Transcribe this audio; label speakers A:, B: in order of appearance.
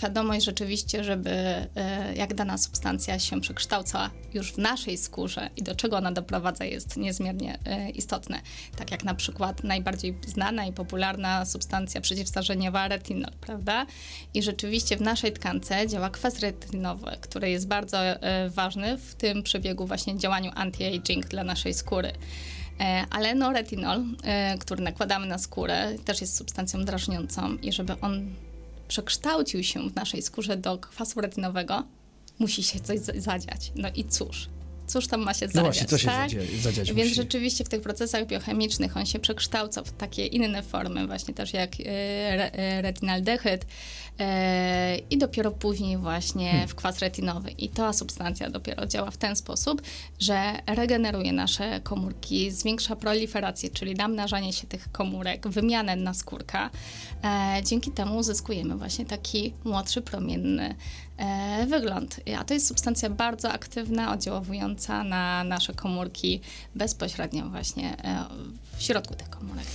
A: świadomość rzeczywiście, żeby e, jak dana substancja się przekształca już w naszej skórze i do czego ona doprowadza jest niezmiernie e, istotne. Tak jak na przykład najbardziej znana i popularna substancja przeciwstarzeniowa retinol, prawda? I rzeczywiście w naszej tkance działa kwas retinowy, który jest bardzo e, ważny w tym przebiegu właśnie działaniu anti-aging dla naszej skóry. Ale no retinol, który nakładamy na skórę, też jest substancją drażniącą i żeby on przekształcił się w naszej skórze do kwasu retynowego, musi się coś za- zadziać. No i cóż, cóż tam ma się zadziać,
B: No właśnie, co się
A: tak?
B: zadziać
A: Więc
B: musi?
A: rzeczywiście w tych procesach biochemicznych on się przekształca w takie inne formy, właśnie też jak re, e, retinaldehyd i dopiero później właśnie
B: Hmm.
A: w kwas retinowy. I ta substancja dopiero działa w ten sposób, że regeneruje nasze komórki, zwiększa proliferację, czyli namnażanie się tych komórek, wymianę naskórka. E, dzięki temu uzyskujemy właśnie taki młodszy, promienny e, wygląd. A to jest substancja bardzo aktywna, oddziaływująca na nasze komórki bezpośrednio właśnie w środku tych komórek.